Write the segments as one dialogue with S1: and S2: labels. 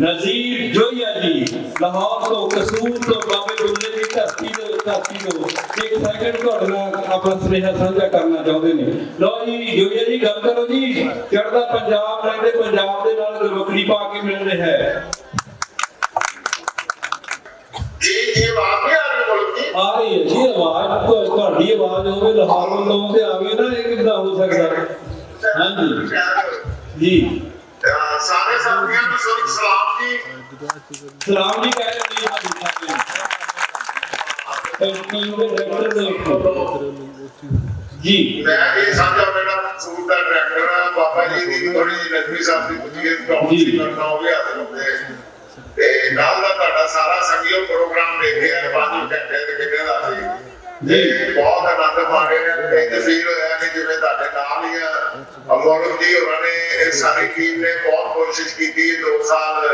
S1: ਨਜ਼ੀਰ ਜੋਈਆ ਜੀ ਲਾਹੌਰ ਤੋਂ ਕਸੂਰ ਤੋਂ ਬਾਬੇ ਬੁੱਲੇ ਦੀ ਧਰਤੀ ਤੋਂ ਧਰਤੀ ਤੋਂ ਇੱਕ ਸੈਕਿੰਡ ਤੁਹਾਡੇ ਨਾਲ ਆਪਣਾ ਸੁਨੇਹਾ ਸਾਂਝਾ ਕਰਨਾ ਚਾਹੁੰਦੇ ਨੇ। ਲਓ ਜੀ ਜੋਈਆ ਜੀ ਗੱਲ ਕਰੋ ਜੀ। ਚੜ੍ਹਦਾ ਪੰਜਾਬ ਰਹਿੰਦੇ ਪੰਜਾਬ ਦੇ ਨਾਲ ਗੁਰਬਖਰੀ ਪਾ ਕੇ ਮਿਲ ਰਿਹਾ ਹੈ। ਆ ਰਹੀ ਹੈ ਜੀ ਆਵਾਜ਼ ਤੁਹਾ- ਤੁਹਾਡੀ ਆਵਾਜ਼ ਹੋਵੇ ਲਾਹੌਰ ਵੱਲੋਂ ਤੇ ਆਵੇ ਨਾ ਇਹ ਕਿੱਦਾਂ ਹੋ ਸਕਦਾ? ਹਾਂਜੀ। ਜੀ।
S2: ਸਾਰੇ ਸਾਥੀਆਂ ਨੂੰ ਸਰ ਸਲਾਮ ਜੀ।
S1: ਸਲਾਮ ਜੀ ਕਹਿ ਰਹੇ ਉੱਪਰ ਜੀ।
S2: ਮੈਂ ਇਹ ਸਾਂਝਾ ਮੇਰਾ ਸੂਟ ਦਾ ਡਾਇਰੈਕਟਰ ਆ ਬਾਬਾ ਜੀ ਦੀ ਥੋੜੀ ਜਿਹੀ ਨਜ਼ਮੀ ਸਾਹਿਬ ਦੀ ਕੁਝ ਕਾਉਂਸਲਿੰਗ ਕਰਨਾ ਹੱਥ ਹੁੰਦੇ ਤੇ ਕੱਲ ਦਾ ਤੁਹਾਡਾ ਸਾਰਾ ਸੰਗੀਤ ਪ੍ਰੋਗਰਾਮ ਦੇਖਿਆ ਪੰਜ ਘੰਟੇ ਦੇ ਕਿੰਨੇ ਦਾ ਸੀ। ਜੀ। ਬਹੁਤ ਆਨੰਦ ਮਾਣੇ ਤੇ ਫੀਲ ਹੋਇਆ ਕਿ ਜਿਵੇਂ ਤੁਹਾਡੇ ਨਾਲ ਹੀ ਆ ਅਮੋਲਕ ਜੀ ਉਹਨਾਂ ਨੇ ਇਹ ਟੀਮ ਨੇ ਬਹੁਤ ਕੋਸ਼ਿਸ਼ ਕੀਤੀ 2 ਸਾਲ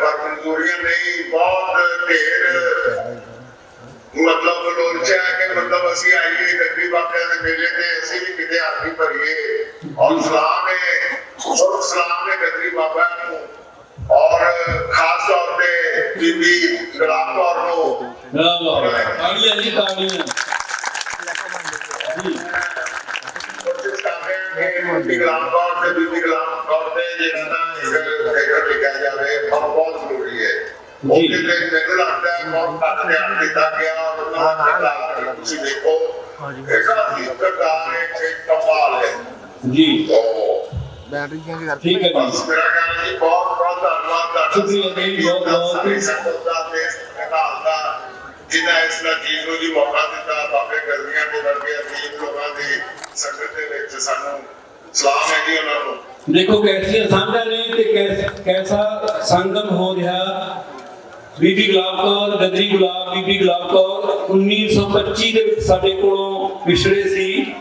S2: ਪਰ ਮਨਜ਼ੂਰੀਆਂ ਨਹੀਂ, ਬਹੁਤ ਢੇਰ, ਮਤਲਬ ਲੋਚਾ ਕਿ ਮਤਲਬ ਅਸੀਂ ਆਈਏ ਗੱਡੀ ਬਾਬਿਆਂ ਦੇ ਮੇਲੇ ਤੇ ਅਸੀਂ ਵੀ ਕਿਤੇ ਹੱਥੀ ਭਰੀਏ। ਔਰ ਸਲਾਮ ਹੈ ਸਭ ਸਲਾਮ ਹੈ ਗੱਡੀ ਬਾਬਾ ਨੂੰ। ਔਰ ਖਾਸ ਤੌਰ ਤੇ ਬੀਬੀ ਗੁਲਾਬ ਕੌਰ ਨੂੰ।
S1: ਵਾਹ ਜੀ ਤਾੜੀਆਂ
S2: ਬੀਬੀ ਕੌਰ ਤੇ ਬੀਬੀ ਗੁਲਾਬ ਕੌਰ ਤੇ ਜਿਹੜਾ ਨਾ ਇੱਕ ਇੱਕ ਲਿਖਿਆ ਜਾਵੇ ਬਹੁਤ ਬਹੁਤ ਜ਼ਰੂਰੀ ਹੈ। ਉਹ
S1: ਜੀ।
S2: ਕਿਤੇ ਮੈਨੂੰ ਲੱਗਦਾ ਹੈ ਬਹੁਤ ਘੱਟ ਧਿਆਨ ਦਿੱਤਾ ਗਿਆ ਔਰ ਉਹਨਾਂ ਦਾ ਤੁਸੀਂ ਦੇਖੋ ਇਹ ਕਾਫੀ ਕਰਦਾਰ ਹੈ ਇੱਕ ਕਮਾਲ ਹੈ।
S1: ਜੀ।
S3: ਬੈਟਰੀ ਚੇਂਜ ਕਰਤੀ
S1: ਠੀਕ ਹੈ ਜੀ।
S2: ਮੇਰਾ ਕਹਿਣਾ ਜੀ ਬਹੁਤ ਬਹੁਤ ਧੰਨਵਾਦ ਤੁਹਾਡਾ।
S1: ਸ਼ੁਕਰੀਆ ਜੀ, ਬਹੁਤ ਬਹੁਤ।
S2: ਸੰਗਤ ਦਾ ਦੇਸ਼ ਨਿਕਾਲ ਦਾ ਜਿਨ੍ਹਾਂ ਇਸ ਨਜੀਬ ਨੂੰ ਜੀ ਮੌਕਾ ਦਿੱਤਾ ਬਾਬੇ ਗਰਮੀਆਂ ਦੇ ਵਰਗੇ ਅਸੀਮ ਲੋਕਾਂ ਦੀ ਸੰਗਤ ਦੇ ਵਿੱਚ ਸਾਨੂੰ ਸਲਾਮ ਹੈ ਜੀ ਉਹਨਾਂ ਨੂੰ
S1: ਦੇਖੋ ਕੈਸੀਆਂ ਸਾਂਝਾਂ ਨੇ ਤੇ ਕੈਸਾ ਸੰਗਮ ਹੋ ਰਿਹਾ। ਬੀਬੀ ਗੁਲਾਬ ਕੌਰ, ਗਦਰੀ ਗੁਲਾਬ, ਬੀਬੀ ਗੁਲਾਬ ਕੌਰ 1925 ਦੇ ਵਿੱਚ ਸਾਡੇ ਕੋਲੋਂ ਵਿਛੜੇ ਸੀ।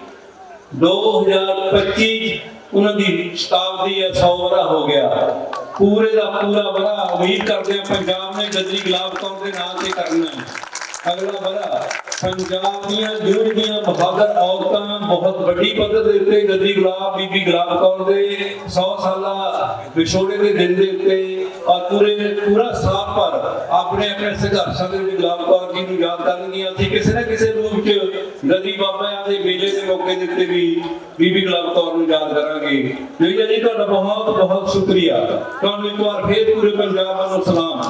S1: 2025 ਉਹਨਾਂ ਦੀ ਸ਼ਤਾਬਦੀ ਹੈ 100 ਵਰਾ ਹੋ ਗਿਆ। ਪੂਰੇ ਦਾ ਪੂਰਾ ਵਰਾ ਉਮੀਦ ਕਰਦੇ ਹਾਂ ਪੰਜਾਬ ਨੇ ਗਦਰੀ ਗੁਲਾਬ ਕੌਰ ਦੇ ਨਾਂ ਤੇ ਕਰਨਾ ਹੈ। ਅਗਲਾ ਵਰਾ ਪੰਜਾਬ ਦੀਆਂ ਜੁੜਦੀਆਂ ਬਹਾਦਰ ਔਰਤਾਂ ਬਹੁਤ ਵੱਡੀ ਪੱਧਰ ਦੇ ਉੱਤੇ ਗਦਰੀ ਗੁਲਾਬ, ਬੀਬੀ ਗੁਲਾਬ ਕੌਰ ਦੇ 100 ਸਾਲਾ ਵਿਛੋੜੇ ਦੇ ਦਿਨ ਦੇ ਉੱਤੇ ਔਰ ਪੂਰੇ, ਪੂਰਾ ਸਾਲ ਭਰ ਆਪਣੇ ਆਪਣੇ ਸੰਘਰਸ਼ਾਂ ਦੇ ਵਿੱਚ ਗੁਲਾਬ ਕੌਰ ਜੀ ਨੂੰ ਯਾਦ ਕਰਨਗੀਆਂ। ਅਸੀਂ ਕਿਸੇ ਨਾ ਕਿਸੇ ਰੂਪ 'ਚ ਗਦਰੀ ਬਾਬਿਆਂ ਦੇ ਮੇਲੇ ਦੇ ਮੌਕੇ ਦੇ ਉੱਤੇ ਵੀ ਬੀਬੀ ਗੁਲਾਬ ਕੌਰ ਨੂੰ ਯਾਦ ਕਰਾਂਗੇ। ਜੀ ਜੀ, ਤੁਹਾਡਾ ਬਹੁਤ ਬਹੁਤ ਸ਼ੁਕਰੀਆ। ਤੁਹਾਨੂੰ ਇੱਕ ਵਾਰ ਫੇਰ ਪੂਰੇ ਪੰਜਾਬ ਵੱਲੋਂ ਸਲਾਮ।